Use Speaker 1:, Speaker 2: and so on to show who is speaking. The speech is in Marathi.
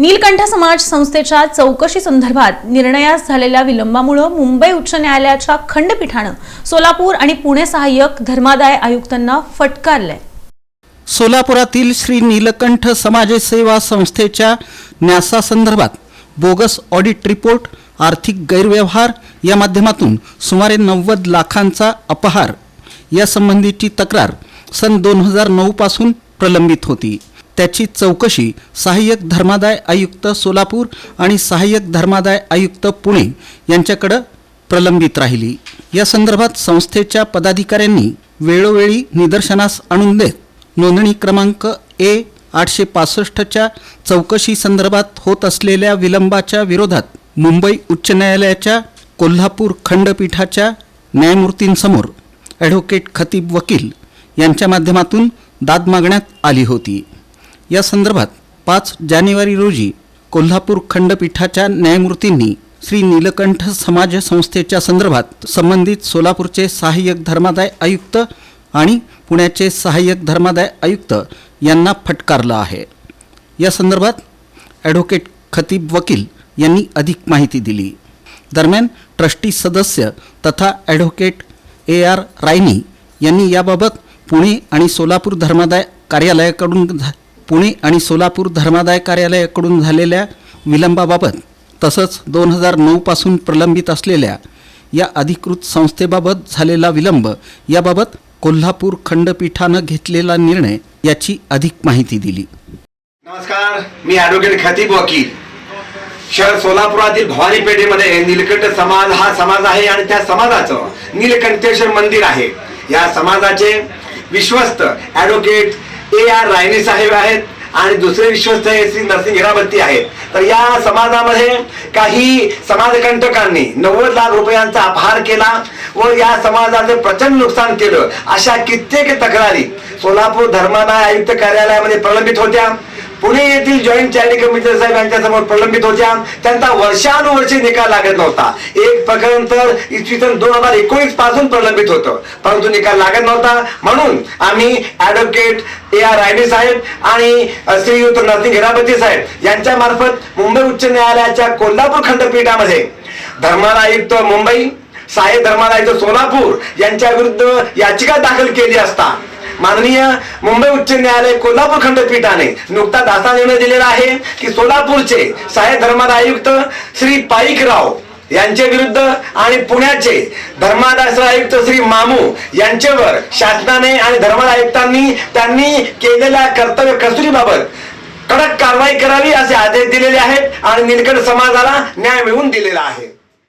Speaker 1: नीलकंठ समाज संस्थेच्या चौकशी संदर्भात निर्णयास झालेल्या विलंबामुळे मुंबई उच्च न्यायालयाच्या खंडपीठानं सोलापूर आणि पुणे सहाय्यक धर्मादाय आयुक्तांना फटकारलंय.
Speaker 2: सोलापुरातील श्री नीलकंठ समाजसेवा संस्थेच्या न्यासासंदर्भात बोगस ऑडिट रिपोर्ट आर्थिक गैरव्यवहार या माध्यमातून सुमारे नव्वद लाखांचा अपहार यासंबंधीची तक्रार सन दोन हजार नऊपासून प्रलंबित होती. त्याची चौकशी सहाय्यक धर्मादाय आयुक्त सोलापूर आणि सहाय्यक धर्मादाय आयुक्त पुणे यांच्याकडं प्रलंबित राहिली. या संदर्भात संस्थेच्या पदाधिकाऱ्यांनी वेळोवेळी निदर्शनास आणून देत नोंदणी क्रमांक ए आठशे पासष्टच्या चौकशी संदर्भात होत असलेल्या विलंबाच्या विरोधात मुंबई उच्च न्यायालयाच्या कोल्हापूर खंडपीठाच्या न्यायमूर्तींसमोर ॲडव्होकेट खतीब वकील यांच्या माध्यमातून दाद मागण्यात आली होती. या संदर्भात पाच जानेवारी रोजी कोल्हापूर खंडपीठाच्या न्यायमूर्तींनी श्री नीलकंठ समाज संस्थेच्या संदर्भात संबंधित सोलापूरचे सहाय्यक धर्मादाय आयुक्त आणि पुण्याचे सहाय्यक धर्मादाय आयुक्त यांना फटकारलं आहे. या संदर्भात ॲडव्होकेट खतीब वकील यांनी अधिक माहिती दिली. दरम्यान ट्रस्टी सदस्य तथा ॲडव्होकेट ए आर रायनी यांनी याबाबत पुणे आणि सोलापूर धर्मादाय कार्यालयाकडून झा- पुणे आणि सोलापूर धर्मादाय कार्यालयाकडून झालेल्या विलंबाबाबत तसंच दोन हजार नऊपासून प्रलंबित असलेल्या या अधिकृत संस्थेबाबत झालेला विलंब याबाबत कोल्हापूर खंडपीठानं घेतलेला निर्णय याची अधिक माहिती दिली.
Speaker 3: नमस्कार मी ॲडव्होकेट खतीब वकील. शहर सोलापुरातील भवानी पेठेमध्ये निलकंठ समाज हा समाज आहे आणि त्या समाजाचं नीलकंठेश्वर मंदिर आहे. या समाजाचे विश्वस्त ॲडव्होकेट ए आर रायने साहेब आहेत आणि दुसरे विश्वस्त हे श्री नरसिंह हिराबत्ती आहेत. तर या समाजामध्ये काही समाजकंटकांनी नव्वद लाख रुपयांचा अपहार केला व या समाजाचं प्रचंड नुकसान केलं. अशा कित्येक तक्रारी सोलापूर धर्मादाय आयुक्त कार्यालयामध्ये प्रलंबित होत्या. पुणे येथील जॉईंट चॅरिटी कमिशनर साहेब यांच्या समोर प्रलंबित होत्या त्यांचा वर्षानुवर्षे निकाल लागत नव्हता. एक प्रकरण तर इसवी सन दोन हजार एकोणीसपासून प्रलंबित होतं. परंतु निकाल लागत नव्हता. म्हणून आम्ही ऍडव्होकेट ए आर रायडे साहेब आणि श्रीयुत नरसिंग हिरापती साहेब यांच्या मार्फत मुंबई उच्च न्यायालयाच्या कोल्हापूर खंडपीठामध्ये धर्मायुक्त मुंबई साहेब धर्मादायचं सोलापूर यांच्या विरुद्ध याचिका दाखल केली असता. माननीय मुंबई उच्च न्यायालय कोल्हापूर खंडपीठाने नुकताच असा निर्णय दिलेला आहे की सोलापूरचे साहेब धर्मादाय आयुक्त श्री पाईकराव यांच्या विरुद्ध आणि पुण्याचे धर्मादास आयुक्त श्री मामू यांच्यावर शासनाने आणि धर्मादाय आयुक्तांनी त्यांनी केलेल्या कर्तव्य कसुरीबाबत कडक कारवाई करावी असे आदेश दिलेले आहेत आणि निलकंठ समाजाला न्याय मिळवून दिलेला आहे.